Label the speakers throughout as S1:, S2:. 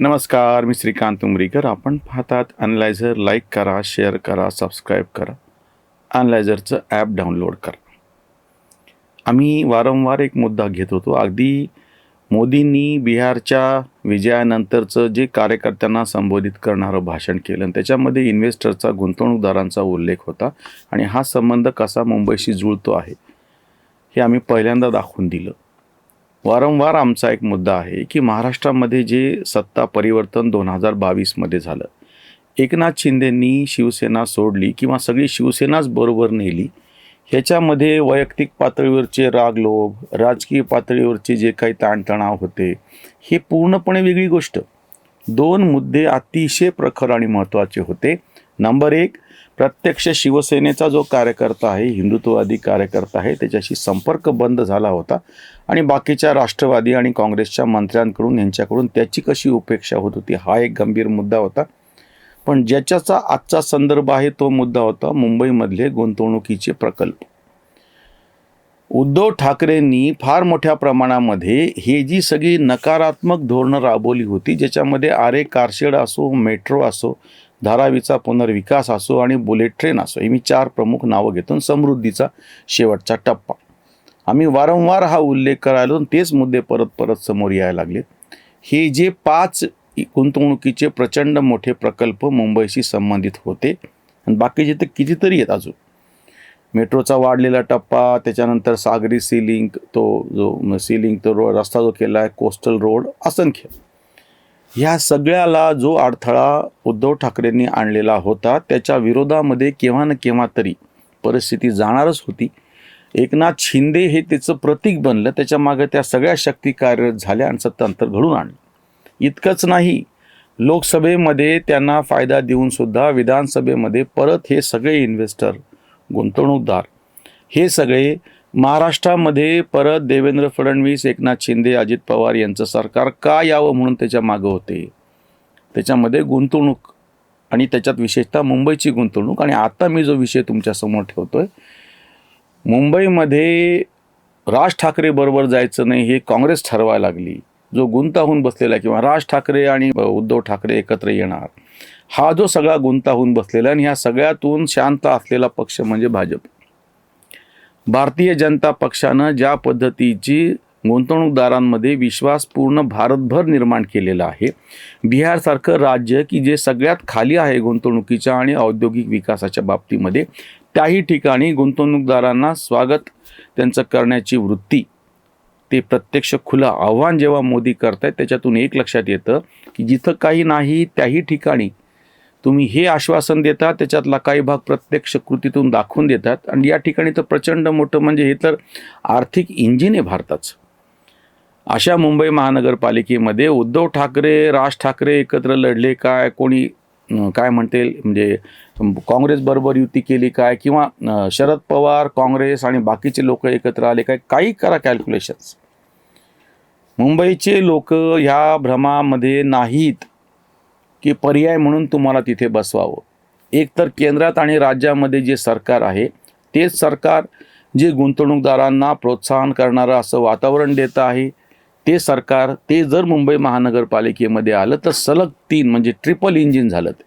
S1: नमस्कार मी श्रीकांत उमरीकर. आपण पाहतात अनलायझर लाईक करा शेअर करा सबस्क्राईब करा. अनलायझरचं ॲप डाउनलोड करा. आम्ही वारंवार एक मुद्दा घेत होतो. अगदी मोदींनी बिहारच्या विजयानंतरचं जे कार्यकर्त्यांना संबोधित करणारं भाषण केलं आणि त्याच्यामध्ये इन्व्हेस्टरचा गुंतवणूकदारांचा उल्लेख होता आणि हा संबंध कसा मुंबईशी जुळतो आहे हे आम्ही पहिल्यांदा दाखवून दिलं. वारंवार आमचा एक मुद्दा आहे की महाराष्ट्रामध्ये जे सत्ता परिवर्तन दोन हजार बावीसमध्ये झालं एकनाथ शिंदेंनी शिवसेना सोडली किंवा सगळी शिवसेनाच बरोबर नेली ह्याच्यामध्ये वैयक्तिक पातळीवरचे रागलोभ राजकीय पातळीवरचे जे काही ताणतणाव होते हे पूर्णपणे वेगळी गोष्ट. दोन मुद्दे अतिशय प्रखर आणि महत्त्वाचे होते. नंबर एक प्रत्यक्ष शिवसेनेचा जो कार्यकर्ता आहे हिंदुत्ववादी कार्यकर्ता आहे त्याच्याशी संपर्क बंद झाला होता. आणि बाकीच्या राष्ट्रवादी आणि काँग्रेसच्या मंत्र्यांकडून यांच्याकडून त्याची कशी उपेक्षा होत होती हा एक गंभीर मुद्दा होता. पण ज्याच्याचा आजचा संदर्भ आहे तो मुद्दा होता मुंबईमधले गुंतवणुकीचे प्रकल्प. उद्धव ठाकरेंनी फार मोठ्या प्रमाणामध्ये हे जी सगळी नकारात्मक धोरणं राबवली होती ज्याच्यामध्ये आरे कारशेड असो मेट्रो असो धारावीचा पुनर्विकास असो आणि बुलेट ट्रेन असो हे मी चार प्रमुख नावं घेतो समृद्धीचा शेवटचा टप्पा. आम्ही वारंवार हा उल्लेख करायला तेच मुद्दे परत परत समोर यायला लागले हे जे पाच गुंतवणुकीचे प्रचंड मोठे प्रकल्प मुंबईशी संबंधित होते आणि बाकीचे तर कितीतरी आहेत अजून. मेट्रोचा वाढलेला टप्पा त्याच्यानंतर सागरी सी लिंक तो जो सी लिंक तो रो रस्ता जो केला आहे कोस्टल रोड असंख्य. ह्या सगळ्याला जो अडथळा उद्धव ठाकरेंनी आणलेला होता त्याच्या विरोधामध्ये केव्हा ना केव्हा तरी परिस्थिती जाणारच होती. एकनाथ शिंदे हे त्याचं प्रतीक बनलं त्याच्यामागे त्या सगळ्या शक्ती कार्यरत झाल्या आणि सत्तांतर घडून आणलं. इतकंच नाही लोकसभेमध्ये त्यांना फायदा देऊनसुद्धा विधानसभेमध्ये परत हे सगळे इन्व्हेस्टर गुंतवणूकदार हे सगळे महाराष्ट्रामध्ये परत देवेंद्र फडणवीस एकनाथ शिंदे अजित पवार यांचं सरकार का यावं म्हणून त्याच्या मागं होते? त्याच्यामध्ये गुंतवणूक आणि त्याच्यात विशेषतः मुंबईची गुंतवणूक आणि आता मी जो विषय तुमच्यासमोर ठेवतो आहे मुंबईमध्ये राज ठाकरेबरोबर जायचं नाही हे काँग्रेस ठरवायला लागली. जो गुंताहून बसलेला आहे किंवा राज ठाकरे आणि उद्धव ठाकरे एकत्र येणार हा जो सगळा गुंताहून बसलेला आणि ह्या सगळ्यातून शांत असलेला पक्ष म्हणजे भाजप. भारतीय जनता पक्षानं ज्या पद्धतीची गुंतवणूकदारांमध्ये विश्वास पूर्ण भारतभर निर्माण केलेला आहे बिहारसारखं राज्य की जे सगळ्यात खाली आहे गुंतवणुकीच्या आणि औद्योगिक विकासाच्या बाबतीमध्ये त्याही ठिकाणी गुंतवणूकदारांना स्वागत त्यांचं करण्याची वृत्ती ते प्रत्यक्ष खुलं आव्हान जेव्हा मोदी करत आहेत त्याच्यातून एक लक्षात येतं की जिथं काही नाही त्याही ठिकाणी तुम्ही हे आश्वासन देता त्याच्यातला काही भाग प्रत्यक्ष कृतीतून दाखवून देतात. आणि या ठिकाणी तर प्रचंड मोठं म्हणजे हे तर आर्थिक इंजिन आहे भारताचं. अशा मुंबई महानगरपालिकेमध्ये उद्धव ठाकरे राज ठाकरे एकत्र लढले काय कोणी काय म्हणते म्हणजे काँग्रेसबरोबर युती केली काय किंवा शरद पवार काँग्रेस आणि बाकीचे लोक एकत्र आले काय काही करा कॅल्क्युलेशन्स मुंबईचे लोक ह्या भ्रमामध्ये नाहीत. की पर्याय म्हणून तुम्हाला तिथे बसवावं. एकतर केंद्रात आणि राज्यामध्ये जे सरकार आहे तेच सरकार जे गुंतवणूकदारांना प्रोत्साहन करणारं असं वातावरण देतं आहे ते सरकार ते जर मुंबई महानगरपालिकेमध्ये आलं तर सलग तीन म्हणजे ट्रिपल इंजिन झालं ते.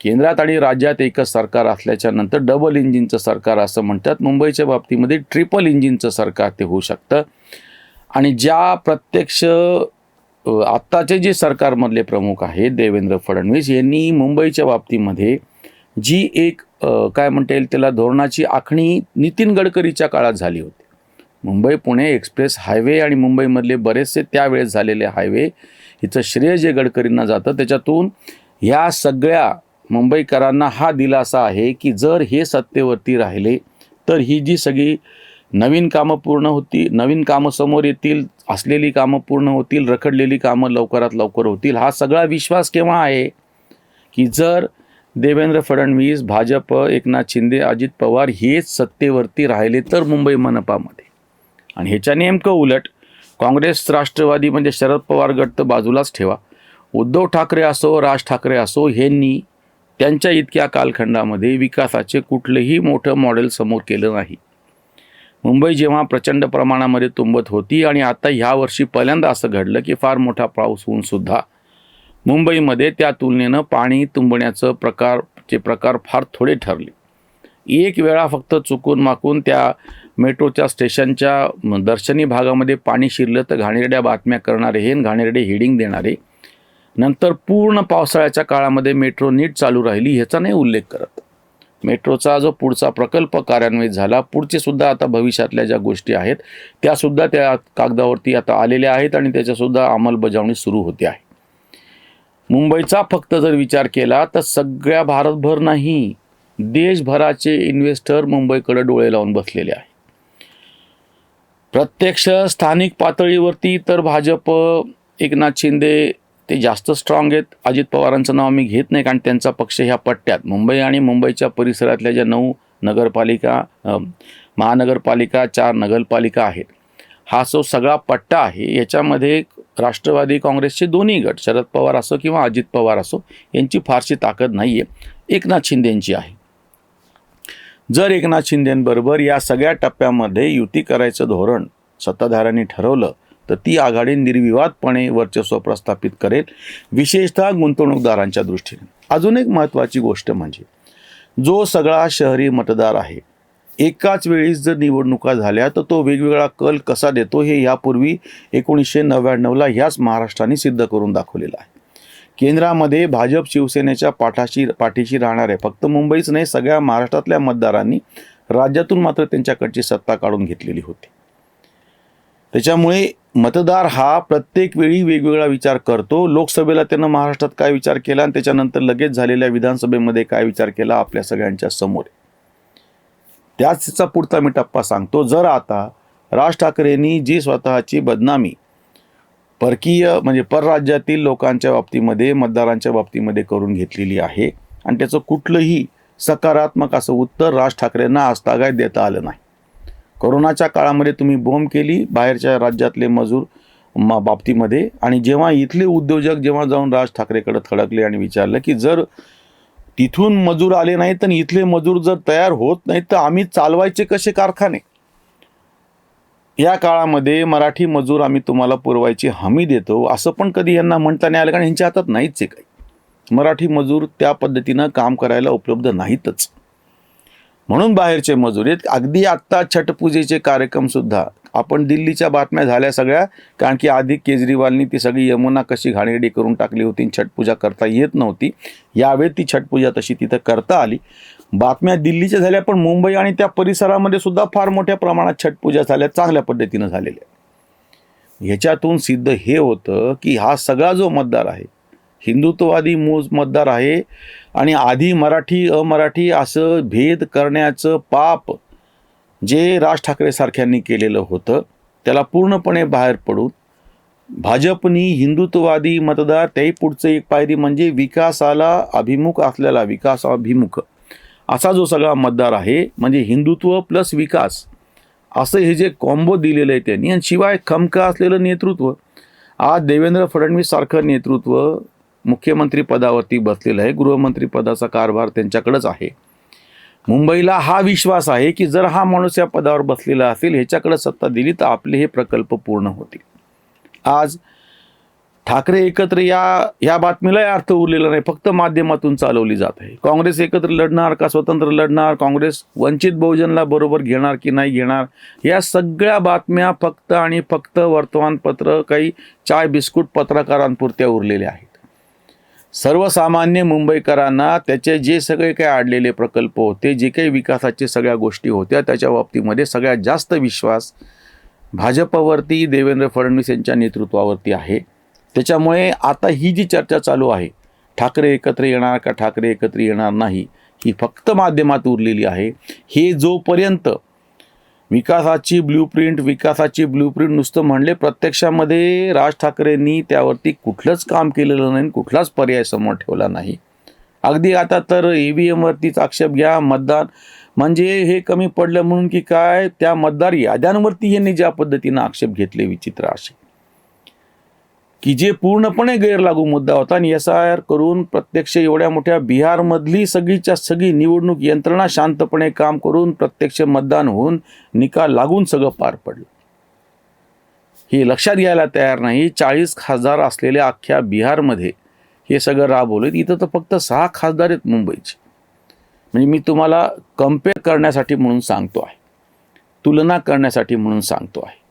S1: केंद्रात आणि राज्यात एकच सरकार असल्याच्या नंतर डबल इंजिनचं सरकार असं म्हणतात. मुंबईच्या बाबतीमध्ये ट्रिपल इंजिनचं सरकार ते होऊ शकतं. आणि ज्या प्रत्यक्ष आत्ताचे जे सरकारमधले प्रमुख आहेत देवेंद्र फडणवीस यांनी मुंबईच्या बाबतीमध्ये जी एक काय म्हणता येईल त्याला धोरणाची आखणी नितीन गडकरीच्या काळात झाली होती. मुंबई पुणे एक्सप्रेस हायवे आणि मुंबईमधले बरेचसे त्यावेळेस झालेले हायवे हिचं श्रेय जे गडकरींना जातं त्याच्यातून ह्या सगळ्या मुंबईकरांना हा दिलासा आहे की जर हे सत्तेवरती राहिले तर ही जी सगळी नवीन कामं पूर्ण होती नवीन कामं समोर येतील असलेली कामं पूर्ण होतील रखडलेली कामं लवकरात लवकर होतील हा सगळा विश्वास केव्हा आहे? की जर देवेंद्र फडणवीस भाजप एकनाथ शिंदे अजित पवार हेच सत्तेवरती राहिले तर मुंबई मनपामध्ये. आणि ह्याच्या नेमकं उलट काँग्रेस राष्ट्रवादी म्हणजे शरद पवार गट तर बाजूलाच ठेवा. उद्धव ठाकरे असो राज ठाकरे असो ह्यांनी त्यांच्या इतक्या कालखंडामध्ये विकासाचे कुठलंही मोठं मॉडेल समोर केलं नाही. मुंबई जेव्हा प्रचंड प्रमाणामध्ये तुंबत होती आणि आता ह्या वर्षी पहिल्यांदा असं घडलं की फार मोठा पाऊस होऊन सुद्धा मुंबईमध्ये त्या तुलनेनं पाणी तुंबण्याचं प्रकारचे प्रकार फार थोडे ठरले. एक वेळा फक्त चुकून माकून त्या मेट्रोच्या स्टेशनच्या दर्शनी भागामध्ये पाणी शिरलं तर घाणेरड्या बातम्या करणारे हे घाणेरडे हिडिंग देणारे. नंतर पूर्ण पावसाळ्याच्या काळामध्ये मेट्रो नीट चालू राहिली ह्याचा नाही उल्लेख करत. मेट्रोचा जो पुढचा प्रकल्प कार्यान्वित झाला पुढचे सुद्धा आता भविष्यातल्या ज्या गोष्टी आहेत त्यासुद्धा त्या कागदावरती आता आलेल्या आहेत आणि त्याच्यासुद्धा अंमलबजावणी सुरू होते आहे. मुंबईचा फक्त जर विचार केला तर सगळ्या भारतभर नाही देशभराचे इन्व्हेस्टर मुंबईकडे डोळे लावून बसलेले आहे. प्रत्यक्ष स्थानिक पातळीवरती तर भाजप एकनाथ शिंदे ते जास्त स्ट्रॉंग आहेत. अजित पवारांचं नाव मी घेत नाही कारण त्यांचा पक्ष ह्या पट्ट्यात. मुंबई आणि मुंबईच्या परिसरातल्या ज्या नऊ नगरपालिका महानगरपालिका चार नगरपालिका आहेत हा जो सगळा पट्टा आहे याच्यामध्ये राष्ट्रवादी काँग्रेसचे दोन्ही गट शरद पवार असो किंवा अजित पवार असो यांची फारशी ताकद नाही आहे एकनाथ शिंदेंची आहे. जर एकनाथ शिंदेंबरोबर या सगळ्या टप्प्यामध्ये युती करायचं धोरण सत्ताधाऱ्यांनी ठरवलं तर ती आघाडी निर्विवादपणे वर्चस्व प्रस्थापित करेल विशेषतः गुंतवणूकदारांच्या दृष्टीने. अजून एक महत्त्वाची गोष्ट म्हणजे जो सगळा शहरी मतदार आहे एकाच वेळीच जर निवडणुका झाल्या तर तो वेगवेगळा कल कसा देतो हे यापूर्वी एकोणीसशे नव्याण्णवला ह्याच महाराष्ट्राने सिद्ध करून दाखवलेलं आहे. केंद्रामध्ये भाजप शिवसेनेच्या पाठाशी पाठीशी राहणारे फक्त मुंबईच नाही सगळ्या महाराष्ट्रातल्या मतदारांनी राज्यातून मात्र त्यांच्याकडची सत्ता काढून घेतलेली होती. त्याच्यामुळे मतदार हा प्रत्येक वेळी वेगवेगळा विचार करतो. लोकसभेला त्यानं महाराष्ट्रात काय विचार केला आणि त्याच्यानंतर लगेच झालेल्या विधानसभेमध्ये काय विचार केला आपल्या सगळ्यांच्या समोर. आहे. त्याचा पुढचा मी टप्पा सांगतो. जर आता राज ठाकरेंनी जी स्वतःची बदनामी परकीय म्हणजे परराज्यातील लोकांच्या बाबतीमध्ये मतदारांच्या बाबतीमध्ये करून घेतलेली आहे आणि त्याचं कुठलंही सकारात्मक असं उत्तर राज ठाकरेंना आजतागायत देता आलं नाही. कोरोनाच्या काळामध्ये तुम्ही बोंब केली बाहेरच्या राज्यातले मजूर मा बाबतीमध्ये. आणि जेव्हा इथले उद्योजक जेव्हा जाऊन राज ठाकरेकडे थडकले आणि विचारलं की जर तिथून मजूर आले नाहीत तर इथले मजूर जर तयार होत नाहीत तर आम्ही चालवायचे कसे कारखाने? या काळामध्ये मराठी मजूर आम्ही तुम्हाला पुरवायची हमी देतो असं पण कधी यांना म्हणता नाही आलं कारण यांच्या हातात नाहीच आहे काही. मराठी मजूर त्या पद्धतीनं काम करायला उपलब्ध नाहीतच. म्हणून बाहेरचे मजूर आहेत. अगदी आत्ता छटपूजेचे कार्यक्रमसुद्धा आपण दिल्लीच्या बातम्या झाल्या सगळ्या कारण की आधी केजरीवालनी ती सगळी यमुना कशी घाणेरडी करून टाकली होती आणि छटपूजा करता येत नव्हती यावेळी ती छटपूजा तशी तिथं करता आली. बातम्या दिल्लीच्या झाल्या पण मुंबई आणि त्या परिसरामध्ये सुद्धा फार मोठ्या प्रमाणात छटपूजा झाल्या चांगल्या पद्धतीनं झालेल्या. ह्याच्यातून सिद्ध हे होतं की हा सगळा जो मतदार आहे हिंदुत्ववादी मूळ मतदार आहे आणि आधी मराठी अमराठी असं भेद करण्याचं पाप जे राज ठाकरेसारख्यांनी केलेलं होतं त्याला पूर्णपणे बाहेर पडून भाजपनी हिंदुत्ववादी मतदार त्याही पुढचं एक पायरी म्हणजे विकासाला अभिमुख असलेला विकासाभिमुख. असा जो सगळा मतदार आहे म्हणजे हिंदुत्व प्लस विकास असं हे जे कॉम्बो दिलेलं आहे त्यांनी. आणि शिवाय खमका असलेलं नेतृत्व आज देवेंद्र फडणवीस सारखं नेतृत्व मुख्यमंत्री पदावरती बसलेलं आहे. गृहमंत्री पदाचा कारभार त्यांच्याकडंच आहे. मुंबईला हा विश्वास आहे की जर हा माणूस या पदावर बसलेला असेल ह्याच्याकडे सत्ता दिली तर आपले हे प्रकल्प पूर्ण होतील. आज ठाकरे एकत्र या या बातमीलाही अर्थ उरलेला नाही. फक्त माध्यमातून चालवली जात आहे. काँग्रेस एकत्र लढणार का स्वतंत्र लढणार? काँग्रेस वंचित बहुजनला बरोबर घेणार की नाही घेणार? या सगळ्या बातम्या फक्त आणि फक्त वर्तमानपत्र काही चाय बिस्कुट पत्रकारांपुरत्या उरलेल्या आहेत. सर्वसामान्य मुंबईकरांना त्याचे जे सगळे काही आडलेले प्रकल्प होते जे काही विकासाचे सगळ्या गोष्टी होत्या त्याच्या बाबतीमध्ये सगळ्यात जास्त विश्वास भाजपवरती देवेंद्र फडणवीस यांच्या नेतृत्वावरती आहे. त्याच्यामुळे आता ही जी चर्चा चालू आहे ठाकरे एकत्र येणार का ठाकरे एकत्र येणार नाही ही फक्त माध्यमात उरलेली आहे. हे जोपर्यंत विकासाची ब्ल्यूप्रिंट विकासाची ब्ल्यूप्रिंट नुसतं म्हणले प्रत्यक्षामध्ये राज ठाकरेंनी त्यावरती कुठलंच काम केलेलं नाही कुठलाच पर्याय समोर ठेवला नाही. अगदी आता तर ई व्ही एमवरतीच आक्षेप घ्या मतदान म्हणजे हे कमी पडलं म्हणून की काय त्या मतदार याद्यांवरती यांनी ज्या पद्धतीनं आक्षेप घेतले विचित्र असे. की जे पूर्णपणे गैरलागू मुद्दा होता आणि एस आय आर करून प्रत्यक्ष एवढ्या मोठ्या बिहारमधली सगळीच्या सगळी निवडणूक यंत्रणा शांतपणे काम करून प्रत्यक्ष मतदान होऊन निकाल लागून सगळं पार पडलं. हे लक्षात घ्यायला तयार नाही. चाळीस खासदार असलेल्या अख्ख्या बिहारमध्ये हे सगळं राबवलं. इथं तर फक्त सहा खासदार आहेत मुंबईचे. म्हणजे मी तुम्हाला कंपेअर करण्यासाठी म्हणून सांगतो आहे. तुलना करण्यासाठी म्हणून सांगतो आहे.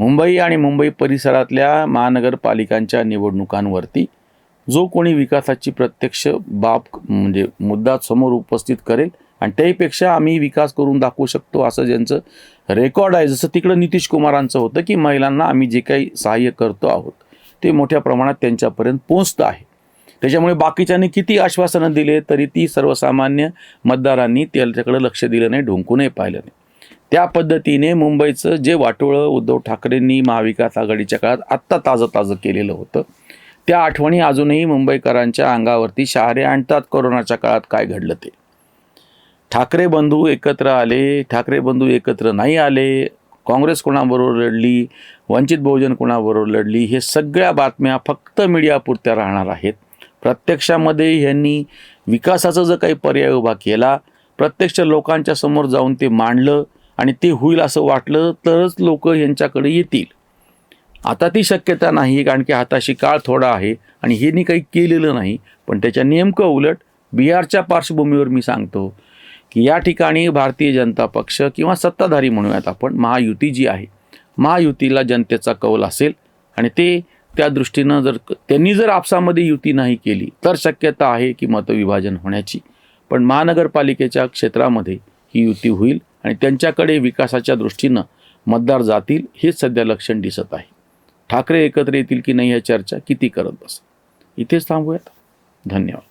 S1: मुंबई आणि मुंबई परिसरातल्या महानगरपालिकांच्या निवडणुकांवरती जो कोणी विकासाची प्रत्यक्ष बाब म्हणजे मुद्दा समोर उपस्थित करेल आणि त्याहीपेक्षा आम्ही विकास करून दाखवू शकतो असं ज्यांचं रेकॉर्ड आहे जसं तिकडं नितीश कुमारांचं होतं की महिलांना आम्ही जे काही सहाय्य करतो आहोत ते मोठ्या प्रमाणात त्यांच्यापर्यंत पोचतं आहे. त्याच्यामुळे बाकीच्यांनी किती आश्वासनं दिले तरी ती सर्वसामान्य मतदारांनी त्याच्याकडे लक्ष दिलं नाही ढोंकूनही पाहिलं नाही. त्या पद्धतीने मुंबईचं जे वाटोळं उद्धव ठाकरेंनी महाविकास आघाडीच्या काळात आत्ता ताजं ताजं केलेलं होतं त्या आठवणी अजूनही मुंबईकरांच्या अंगावरती शहारे आणतात कोरोनाच्या काळात काय घडलं ते. ठाकरे बंधू एकत्र आले ठाकरे बंधू एकत्र नाही आले काँग्रेस कोणाबरोबर लढली वंचित बहुजन कोणाबरोबर लढली हे सगळ्या बातम्या फक्त मीडियापुरत्या राहणार आहेत. प्रत्यक्षामध्ये ह्यांनी विकासाचा जर काही पर्याय उभा केला प्रत्यक्ष लोकांच्या समोर जाऊन ते मांडलं आणि ते होईल असं वाटलं तरच लोक यांच्याकडे येतील. आता ती शक्यता नाही कारण की हाताशी काळ थोडा आहे आणि ह्यांनी काही केलेलं नाही. पण त्याच्या नेमकं उलट बिहारच्या पार्श्वभूमीवर मी सांगतो की या ठिकाणी भारतीय जनता पक्ष किंवा सत्ताधारी म्हणूयात आपण महायुती जी आहे महायुतीला जनतेचा कौल असेल आणि ते त्या दृष्टीनं जर त्यांनी जर आपसामध्ये युती नाही केली तर शक्यता आहे की मतविभाजन होण्याची. पण महानगरपालिकेच्या क्षेत्रामध्ये ही युती होईल. आणि त्यांच्याकडे विकासाच्या दृष्टीनं मतदार जातील हेच सध्या लक्षण दिसत आहे. ठाकरे एकत्र येतील की नाही या चर्चा किती करत बस इथेच थांबूयात. धन्यवाद.